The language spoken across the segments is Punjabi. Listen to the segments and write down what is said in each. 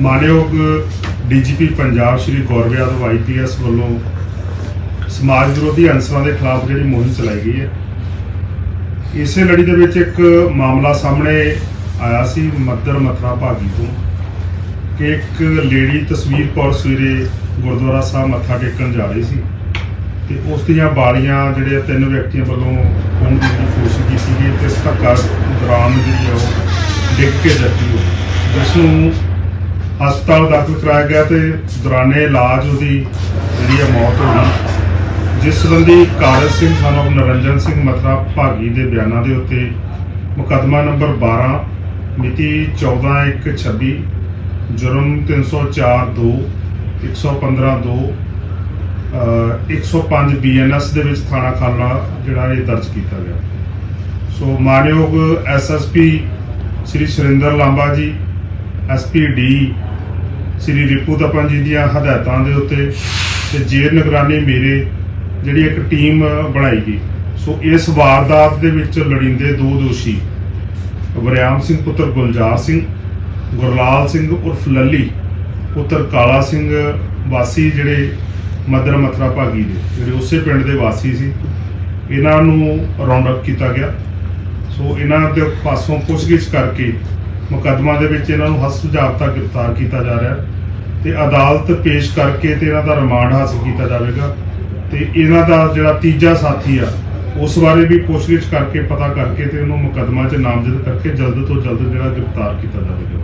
ਮਾਨਯੋਗ ਡੀਜੀਪੀ ਪੰਜਾਬ ਸ਼੍ਰੀ ਗੌਰਵ ਯਾਦਵ ਆਈਪੀਐਸ ਵੱਲੋਂ ਸਮਾਜ ਵਿਰੋਧੀ ਅਨਸਰਾਂ ਦੇ ਖਿਲਾਫ ਜਿਹੜੀ ਮੁਹਿੰਮ ਚਲਾਈ ਗਈ ਹੈ, ਇਸੇ ਲੜੀ ਦੇ ਵਿੱਚ ਇੱਕ ਮਾਮਲਾ ਸਾਹਮਣੇ ਆਇਆ ਸੀ ਮੱਦਰ ਮਥਰਾ ਭਾਗੀ ਤੋਂ ਕਿ ਇੱਕ ਲੇਡੀ ਤਸਵੀਰ ਕੌਰ ਸਵੇਰੇ ਗੁਰਦੁਆਰਾ ਸਾਹਿਬ ਮੱਥਾ ਟੇਕਣ ਜਾ ਰਹੀ ਸੀ ਤੇ ਉਸ ਦੀਆਂ ਬਾਲੀਆਂ ਜਿਹੜੇ ਤਿੰਨ ਵਿਅਕਤੀਆਂ ਵੱਲੋਂ ਖੋਹਣ ਦੀ ਕੋਸ਼ਿਸ਼ ਕੀਤੀ ਗਈ ਤੇ ਇਸ ਧੱਕਾ ਦੌਰਾਨ ਜਿਹੜੀ ਆ ਉਹ ਡਿੱਗ ਕੇ ਜ਼ਖਮੀ ਹੋ ਜਿਸ ਨੂੰ ਹਸਪਤਾਲ ਦਾਖਲ ਕਰਾਇਆ ਗਿਆ ਤੇ ਦੌਰਾਨੇ ਇਲਾਜ ਉਹਦੀ ਜਿਹੜੀ ਹੈ ਮੌਤ ਹੋ ਗਈ। ਜਿਸ ਸੰਬੰਧੀ ਕਾਰਜ ਸਿੰਘ ਸਾਨੂੰ ਨਰਿੰਜਨ ਸਿੰਘ ਮਤਰਾ ਭਾਗੀ ਦੇ ਬਿਆਨਾਂ ਦੇ ਉੱਤੇ ਮੁਕੱਦਮਾ ਨੰਬਰ 12 ਮਿਤੀ 14/1/26 ਜੁਰਮ 304 2 115 2 ਅਹ 105 ਬੀਐਨਐਸ ਦੇ ਵਿੱਚ ਥਾਣਾ ਖਾਲਾ ਜਿਹੜਾ ਇਹ ਦਰਜ ਕੀਤਾ ਗਿਆ। ਸੋ ਮਾਨਯੋਗ ਐਸਐਸਪੀ ਸ੍ਰੀ ਸੁਰਿੰਦਰ ਲਾਂਬਾ ਜੀ ਐਸਪੀ ਡੀ ਸ੍ਰੀ ਰਿਪੂ ਤਪਨ ਜੀ ਦੀਆਂ ਹਦਾਇਤਾਂ ਦੇ ਉੱਤੇ ਤੇ ਜੇਰ ਨਿਗਰਾਨੀ ਮੇਰੇ ਜਿਹੜੀ ਇੱਕ ਟੀਮ ਬਣਾਈ ਗਈ। ਸੋ ਇਸ ਵਾਰਦਾਤ ਦੇ ਵਿੱਚ ਲੜਿੰਦੇ ਦੋ ਦੋਸ਼ੀ, ਵਰਿਆਮ ਸਿੰਘ ਪੁੱਤਰ ਗੁਲਜ਼ਾਰ ਸਿੰਘ, ਗੁਰਲਾਲ ਸਿੰਘ ਉਰਫ ਲੱਲੀ, ਪੁੱਤਰ ਕਾਲਾ ਸਿੰਘ ਵਾਸੀ ਜਿਹੜੇ ਮਦਰ ਮਥਰਾ ਭਾਗੀ ਦੇ, ਜਿਹੜੇ ਉਸੇ ਪਿੰਡ ਦੇ ਵਾਸੀ ਸੀ। ਇਹਨਾਂ ਨੂੰ ਰਾਉਂਡ ਅਪ ਕੀਤਾ ਗਿਆ। ਸੋ ਇਹਨਾਂ ਦੇ ਪਾਸੋਂ ਪੁੱਛਗਿੱਛ ਕਰਕੇ ਮੁਕੱਦਮਾ ਦੇ ਵਿੱਚ ਇਹਨਾਂ ਨੂੰ ਹਸਤ ਜਾਬਤਾ ਗ੍ਰਿਫਤਾਰ ਕੀਤਾ ਜਾ ਰਿਹਾ ਹੈ ਤੇ ਅਦਾਲਤ ਪੇਸ਼ ਕਰਕੇ ਤੇ ਇਹਨਾਂ ਦਾ ਰਿਮਾਂਡ ਹਾਸਲ ਕੀਤਾ ਜਾਵੇਗਾ ਤੇ ਇਹਨਾਂ ਦਾ ਜਿਹੜਾ ਤੀਜਾ ਸਾਥੀ ਆ, ਉਸ ਬਾਰੇ ਵੀ ਪੁੱਛਗਿੱਛ ਕਰਕੇ ਪਤਾ ਕਰਕੇ ਤੇ ਉਹਨੂੰ ਮੁਕੱਦਮਾ 'ਚ ਨਾਮਜ਼ਦ ਕਰਕੇ ਜਲਦ ਤੋਂ ਜਲਦ ਜਿਹੜਾ ਗ੍ਰਿਫਤਾਰ ਕੀਤਾ ਜਾਵੇਗਾ।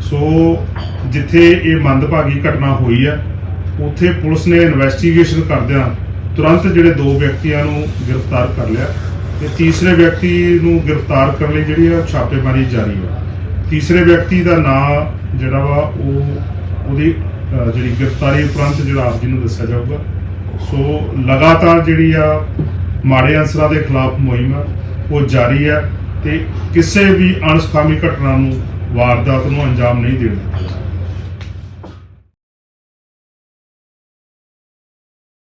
ਸੋ ਜਿੱਥੇ ਇਹ ਮੰਦਭਾਗੀ ਘਟਨਾ ਹੋਈ ਹੈ ਉੱਥੇ ਪੁਲਿਸ ਨੇ ਇਨਵੈਸਟੀਗੇਸ਼ਨ ਕਰਦਿਆਂ ਤੁਰੰਤ ਜਿਹੜੇ ਦੋ ਵਿਅਕਤੀਆਂ ਨੂੰ ਗ੍ਰਿਫਤਾਰ ਕਰ ਲਿਆ। ਤੇ ਤੀਸਰੇ ਵਿਅਕਤੀ ਨੂੰ ਗ੍ਰਿਫਤਾਰ ਕਰਨ ਲਈ ਜਿਹੜੀ ਆ ਛਾਪੇਮਾਰੀ ਜਾਰੀ ਹੈ ਤੀਸਰੇ ਵਿਅਕਤੀ ਦਾ ਨਾਂ ਜਿਹੜਾ ਵਾ, ਉਹ ਉਹਦੀ ਜਿਹੜੀ ਗ੍ਰਿਫਤਾਰੀ ਉਪਰੰਤ ਜਿਹੜਾ ਆਪ ਜੀ ਨੂੰ ਦੱਸਿਆ ਜਾਊਗਾ। ਸੋ ਲਗਾਤਾਰ ਜਿਹੜੀ ਆ ਮਾੜੇ ਅਨਸਰਾਂ ਦੇ ਖਿਲਾਫ ਮੁਹਿੰਮ ਆ, ਉਹ ਜਾਰੀ ਹੈ ਤੇ ਕਿਸੇ ਵੀ ਅਣਸਖਾਮੀ ਘਟਨਾ ਨੂੰ ਵਾਰਦਾਤ ਨੂੰ ਅੰਜਾਮ ਨਹੀਂ ਦੇਣਾ।